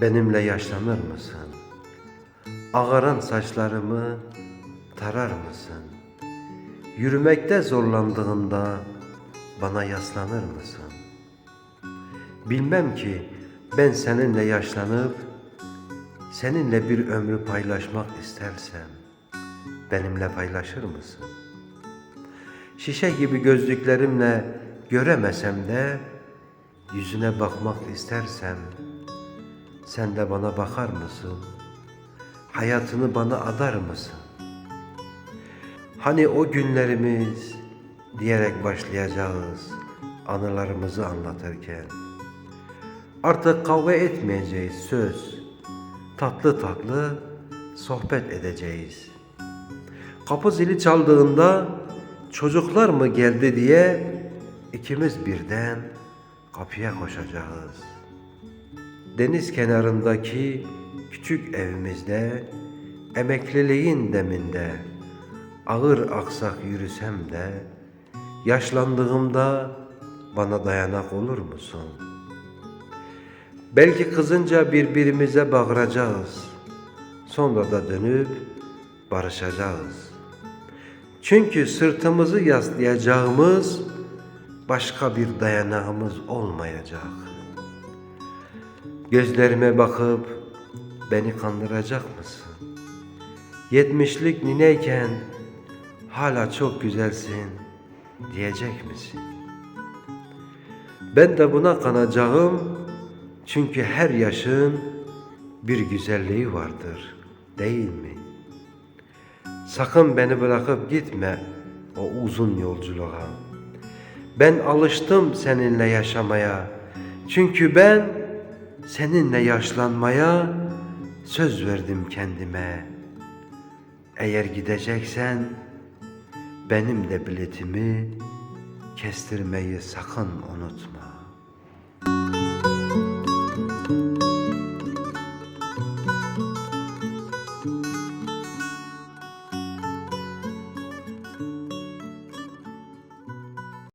Benimle yaşlanır mısın? Ağaran saçlarımı tarar mısın? Yürümekte zorlandığında bana yaslanır mısın? Bilmem ki ben seninle yaşlanıp seninle bir ömrü paylaşmak istersem benimle paylaşır mısın? Şişe gibi gözlüklerimle göremesem de yüzüne bakmak istersem sen de bana bakar mısın? Hayatını bana adar mısın? Hani o günlerimiz diyerek başlayacağız anılarımızı anlatırken. Artık kavga etmeyeceğiz söz. Tatlı tatlı sohbet edeceğiz. Kapı zili çaldığında çocuklar mı geldi diye ikimiz birden kapıya koşacağız. Deniz kenarındaki küçük evimizde emekliliğin deminde ağır aksak yürüsem de yaşlandığımda bana dayanak olur musun? Belki kızınca birbirimize bağıracağız. Sonra da dönüp barışacağız. Çünkü sırtımızı yaslayacağımız başka bir dayanağımız olmayacak. Gözlerime bakıp beni kandıracak mısın? Yetmişlik nineyken hala çok güzelsin diyecek misin? Ben de buna kanacağım çünkü her yaşın bir güzelliği vardır değil mi? Sakın beni bırakıp gitme o uzun yolculuğa. Ben alıştım seninle yaşamaya. Çünkü ben seninle yaşlanmaya söz verdim kendime. Eğer gideceksen benim de biletimi kestirmeyi sakın unutma.